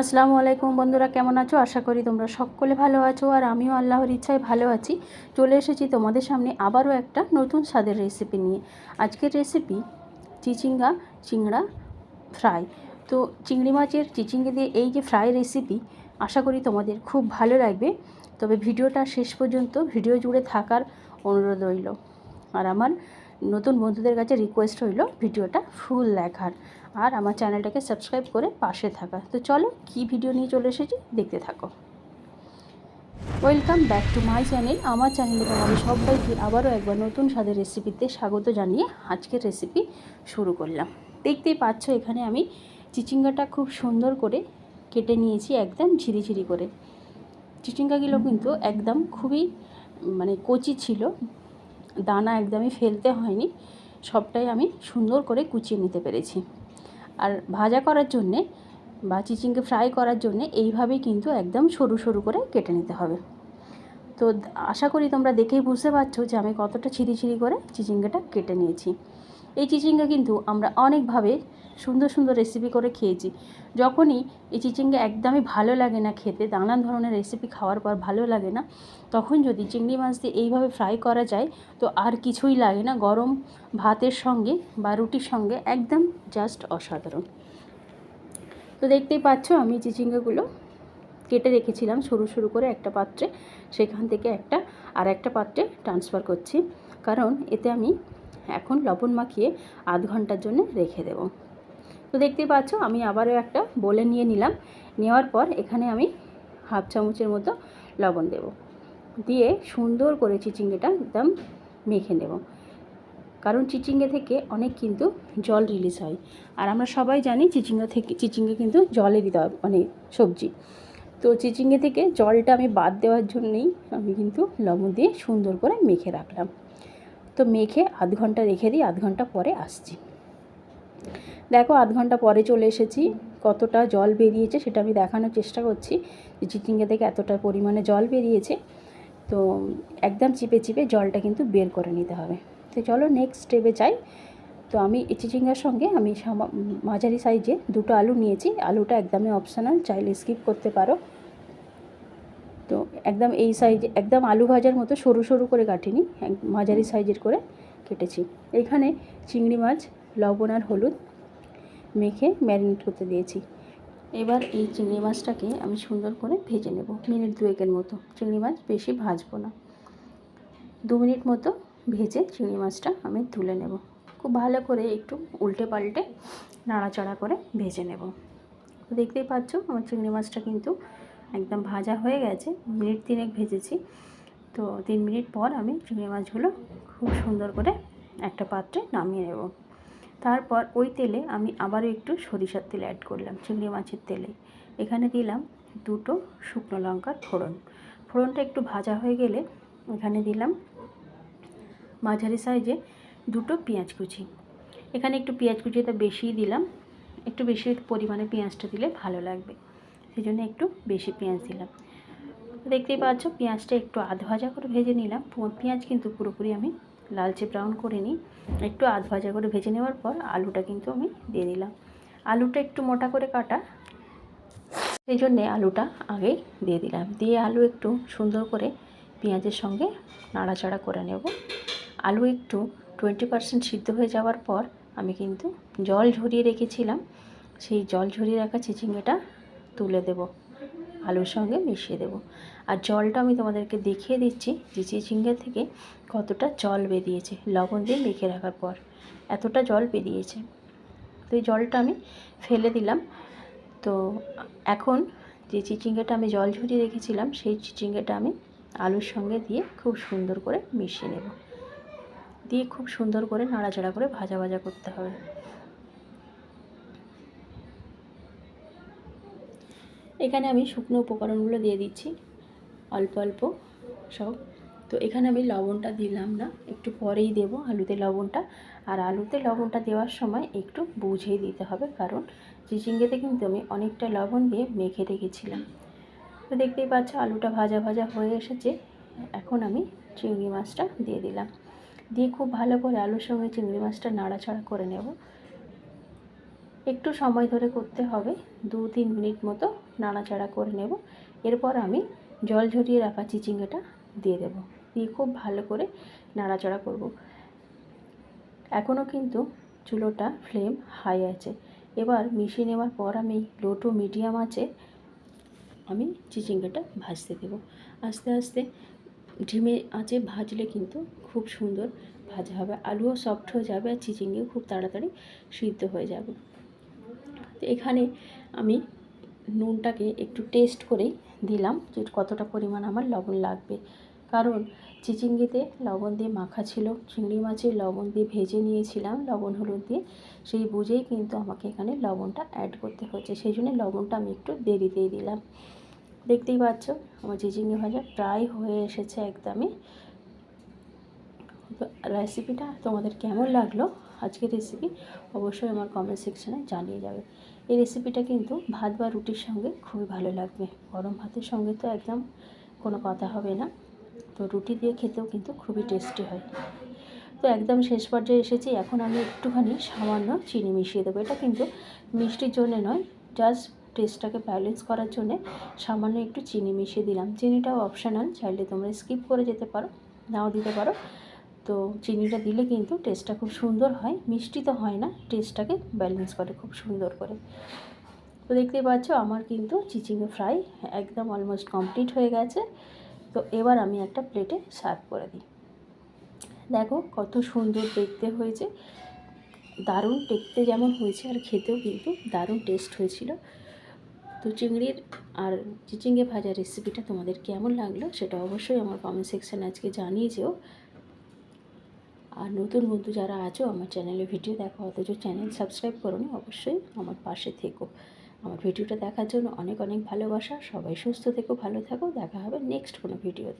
আসসালামু আলাইকুম বন্ধুরা, কেমন আছো? আশা করি তোমরা সকলে ভালো আছো আর আমিও আল্লাহর ইচ্ছায় ভালো আছি। চলে এসেছি তোমাদের সামনে আবারও একটা নতুন স্বাদের রেসিপি নিয়ে। আজকের রেসিপি চিচিঙ্গা চিংড়া ফ্রাই তো চিংড়ি মাছের চিচিঙ্গে দিয়ে এই যে ফ্রাই রেসিপি আশা করি তোমাদের খুব ভালো লাগবে। তবে ভিডিওটা শেষ পর্যন্ত ভিডিও জুড়ে থাকার অনুরোধ রইল। আর আমার নতুন বন্ধুদের কাছে রিকোয়েস্ট হইল ভিডিওটা ফুল দেখার। আর আমার চ্যানেলটাকে সাবস্ক্রাইব করে পাশে থাকা। তো চলো কি ভিডিও নিয়ে চলে এসেছি দেখতে থাকো। Welcome back to my channel আমার চ্যানেলে তোমাদের সবাইকে আবারও একবার নতুন স্বাদের রেসিপিতে স্বাগত জানিয়ে আজকের রেসিপি শুরু করলাম। দেখতেই পাচ্ছ এখানে আমি চিচিঙ্গাটা খুব সুন্দর করে কেটে নিয়েছি একদম ঝিরিঝিরি করে। চিচিঙ্গাগুলো কিন্তু একদম খুবই মানে কচি ছিল দানা একদমই ফেলতে হয়নি। সবটাই আমি সুন্দর করে কুচিয়ে নিতে পেরেছি। আর ভাজা করার জন্যে বা চিচিংকে ফ্রাই করার জন্যে এইভাবেই কিন্তু একদম সরু সরু করে কেটে নিতে হবে। তো আশা করি তোমরা দেখেই বুঝতে পারছ যে আমি কতটা ছিঁড়ি ছিঁড়ি করে চিচিঙ্গাটা কেটে নিয়েছি। এই চিচিঙ্গা কিন্তু আমরা অনেকভাবে সুন্দর সুন্দর রেসিপি করে খেয়েছি। যখনই এই চিচিঙ্গা একদমই ভালো লাগে না খেতে, নানান ধরনের রেসিপি খাওয়ার পর ভালো লাগে না, তখন যদি চিংড়ি মাছ দিয়ে এইভাবে ফ্রাই করা যায়, তো আর কিছুই লাগে না। গরম ভাতের সঙ্গে বা রুটির সঙ্গে একদম জাস্ট অসাধারণ। তো দেখতেই পাচ্ছ, আমি চিচিঙ্গাগুলো কেটে রেখেছিলাম সরু সরু করে একটা পাত্রে। সেখান থেকে একটা আর একটা পাত্রে ট্রান্সফার করছি। কারণ এতে আমি এখন লবণ মাখিয়ে আধ ঘণ্টার জন্য রেখে দেব। তো দেখতেই পাচ্ছ, আমি আবারও একটা বলে নিয়ে নিলাম। নেওয়ার পর এখানে আমি হাফ চামচের মতো লবণ দেব। দিয়ে সুন্দর করে চিচিঙ্গেটা একদম মেখে নেব। কারণ চিচিঙ্গে থেকে অনেক কিন্তু জল রিলিজ হয়। আর আমরা সবাই জানি চিচিঙ্গা থেকে, চিচিঙ্গে কিন্তু জলেরই দেওয়া মানে সবজি। তো চিচিঙ্গে থেকে জলটা আমি বাদ দেওয়ার জন্যই আমি কিন্তু লবণ দিয়ে সুন্দর করে মেখে রাখলাম। তো মেখে আধ ঘণ্টা রেখে দিই আধ ঘণ্টা পরে আসছি। দেখো, আধ ঘণ্টা পরে চলে এসেছি। কতটা জল বেরিয়েছে সেটা আমি দেখানোর চেষ্টা করছি। চিচিঙ্গা থেকে এতটা পরিমাণে জল বেরিয়েছে। তো একদম চিপে চিপে জলটা কিন্তু বের করে নিতে হবে। তো চলো নেক্সট স্টেপে যাই। তো আমি চিচিঙ্গার সঙ্গে আমি মাঝারি সাইজে দুটো আলু নিয়েছি। আলুটা একদমই অপশনাল চাইলে স্কিপ করতে পারো। তো একদম এই সাইজে, একদম আলু ভাজার মতো সরু সরু করে কাটিনি মাঝারি সাইজের করে কেটেছি। এইখানে চিংড়ি মাছ, লবণ আর হলুদ মেখে ম্যারিনেট করতে দিয়েছি। এবার এই চিংড়ি মাছটাকে আমি সুন্দর করে ভেজে নেব, মিনিট দুয়েকের মতো। চিংড়ি মাছ বেশি ভাজবো না। দু মিনিট মতো ভেজে চিংড়ি মাছটা আমি তুলে নেব। খুব ভালো করে একটু উল্টে পাল্টে নাড়াচাড়া করে ভেজে নেব। তো দেখতেই পাচ্ছ, আমার চিংড়ি মাছটা কিন্তু একদম ভাজা হয়ে গেছে। মিনিট তিনেক ভেজেছি। তো তিন মিনিট পর আমি চিংড়ি মাছগুলো খুব সুন্দর করে একটা পাত্রে নামিয়ে নেব। তারপর ওই তেলে আমি আবারও একটু সরিষার তেল অ্যাড করলাম, চিংড়ি মাছের তেলে। এখানে দিলাম দুটো শুকনো লঙ্কার ফোড়ন। ফোড়নটা একটু ভাজা হয়ে গেলে এখানে দিলাম মাঝারি সাইজে দুটো পেঁয়াজ কুচি। এখানে একটু পেঁয়াজ কুচিটা বেশিই দিলাম, একটু বেশি পরিমাণে পেঁয়াজটা দিলে ভালো লাগবে সেই জন্য একটু বেশি পেঁয়াজ দিলাম। দেখতেই পাচ্ছ, পেঁয়াজটা একটু আধ ভাজা করে ভেজে নিলাম। পেঁয়াজ কিন্তু পুরোপুরি আমি লালচে ব্রাউন করে নিই। একটু আধ ভাজা করে ভেজে নেওয়ার পর আলুটা কিন্তু আমি দিয়ে দিলাম। আলুটা একটু মোটা করে কাটা। সেই জন্যে আলুটা আগেই দিয়ে দিলাম। দিয়ে আলু একটু সুন্দর করে পেঁয়াজের সঙ্গে নাড়াচাড়া করে নেব। আলু একটু টোয়েন্টি পারসেন্ট সিদ্ধ হয়ে যাওয়ার পর আমি কিন্তু জল ঝরিয়ে রেখেছিলাম। সেই জল ঝরিয়ে রাখা চিচিঙ্গাটা তুলে দেব। আলুর সঙ্গে মিশিয়ে দেব। আর জলটা আমি তোমাদেরকে দেখিয়ে দিচ্ছি যে চিচিঙ্গা থেকে কতটা জল বেরিয়েছে। লবণ দিয়ে মেখে রাখার পর এতটা জল বেরিয়েছে। তো এই জলটা আমি ফেলে দিলাম। তো এখন যে চিচিঙ্গাটা আমি জল ঝরিয়ে রেখেছিলাম, সেই চিচিঙ্গাটা আমি আলুর সঙ্গে দিয়ে খুব সুন্দর করে মিশিয়ে নেব। দিয়ে খুব সুন্দর করে নাড়াচাড়া করে ভাজা ভাজা করতে হবে। এখানে আমি শুকনো উপকরণগুলো দিয়ে দিচ্ছি, অল্প অল্প সব। তো এখানে আমি লবণটা দিলাম না, একটু পরেই দেব আলুতে লবণটা। আর আলুতে লবণটা দেওয়ার সময় একটু বুঝেই দিতে হবে, কারণ চিচিঙ্গেতে কিন্তু আমি অনেকটা লবণ দিয়ে মেখে রেখেছিলাম। তো দেখতেই পাচ্ছ আলুটা ভাজা ভাজা হয়ে এসেছে, এখন আমি চিংড়ি মাছটা দিয়ে দিলাম। দিয়ে খুব ভালো করে আলুর সঙ্গে চিংড়ি মাছটা নাড়াচাড়া করে নেব। একটু সময় ধরে করতে হবে। দু তিন মিনিট মতো নাড়াচাড়া করে নেব। এরপর আমি জল ঝরিয়ে রাখা চিচিঙ্গাটা দিয়ে দেবো। দিয়ে খুব ভালো করে নাড়াচাড়া করব। এখনও কিন্তু চুলোটা ফ্লেম হাই আছে। এবার মিশিয়ে নেওয়ার পর আমি লো টু মিডিয়াম আছে, আমি চিচিঙ্গাটা ভাজতে দেব। আস্তে আস্তে ঢিমে আঁচে ভাজলে কিন্তু খুব সুন্দর ভাজা হবে। আলুও সফট হয়ে যাবে আর চিচিঙ্গেও খুব তাড়াতাড়ি সিদ্ধ হয়ে যাবে। তো এখানে আমি নুনটাকে একটু টেস্ট করেই দিলাম যে কতটা পরিমাণ আমার লবণ লাগবে। কারণ চিচিঙ্গিতে লবণ দিয়ে মাখা ছিল, চিংড়ি মাছের লবণ দিয়ে ভেজে নিয়েছিলাম লবণ হলুদ দিয়ে, সেই বুঝেই কিন্তু আমাকে এখানে লবণটা অ্যাড করতে হচ্ছে। সেই জন্য লবণটা আমি একটু দেরিতেই দিলাম। দেখতেই পাচ্ছ, আমার চিচিঙ্গি ভাজা প্রায় হয়ে এসেছে একদমই। তো রেসিপিটা তোমাদের কেমন লাগল? আজকের রেসিপি অবশ্যই আমার কমেন্ট সেকশানে জানিয়ে যাবে। এই রেসিপিটা কিন্তু ভাত বা রুটির সঙ্গে খুবই ভালো লাগবে। গরম ভাতের সঙ্গে তো একদম কোনো কথা হবে না। তো রুটি দিয়ে খেতেও কিন্তু খুবই টেস্টি হয়। তো একদম শেষ পর্যায়ে এসেছি। এখন আমি একটুখানি সামান্য চিনি মিশিয়ে দেবো। এটা কিন্তু মিষ্টির জন্যে নয় জাস্ট টেস্টটাকে ব্যালেন্স করার জন্য সামান্য একটু চিনি মিশিয়ে দিলাম। চিনিটাও অপশানাল চাইলে তোমরা স্কিপ করে যেতে পারো, নাও দিতে পারো। তো চিনিটা দিলে কিন্তু টেস্টটা খুব সুন্দর হয়, মিষ্টি তো হয় না টেস্টটাকে ব্যালেন্স করে খুব সুন্দর করে। তো দেখতে পাচ্ছ আমার কিন্তু চিচিঙ্গে ফ্রাই একদম অলমোস্ট কমপ্লিট হয়ে গেছে। তো এবার আমি একটা প্লেটে সার্ভ করে দিই। দেখো কত সুন্দর দেখতে হয়েছে। দারুণ দেখতে যেমন হয়েছে আর খেতেও কিন্তু দারুণ টেস্ট হয়েছিল। তো চিংড়ির আর চিচিঙ্গে ভাজা রেসিপিটা তোমাদের কেমন লাগল সেটা অবশ্যই আমার কমেন্ট সেকশানে আজকে জানিয়ে যেও আর নতুন বন্ধু যারা আছো, আমার চ্যানেলে ভিডিও দেখা, অথচ চ্যানেল সাবস্ক্রাইব করো অবশ্যই আমার পাশে থেকো। আমার ভিডিওটা দেখার জন্য অনেক অনেক ভালোবাসা। সবাই সুস্থ থেকো, ভালো থাকো। দেখা হবে নেক্সট কোনো ভিডিওতে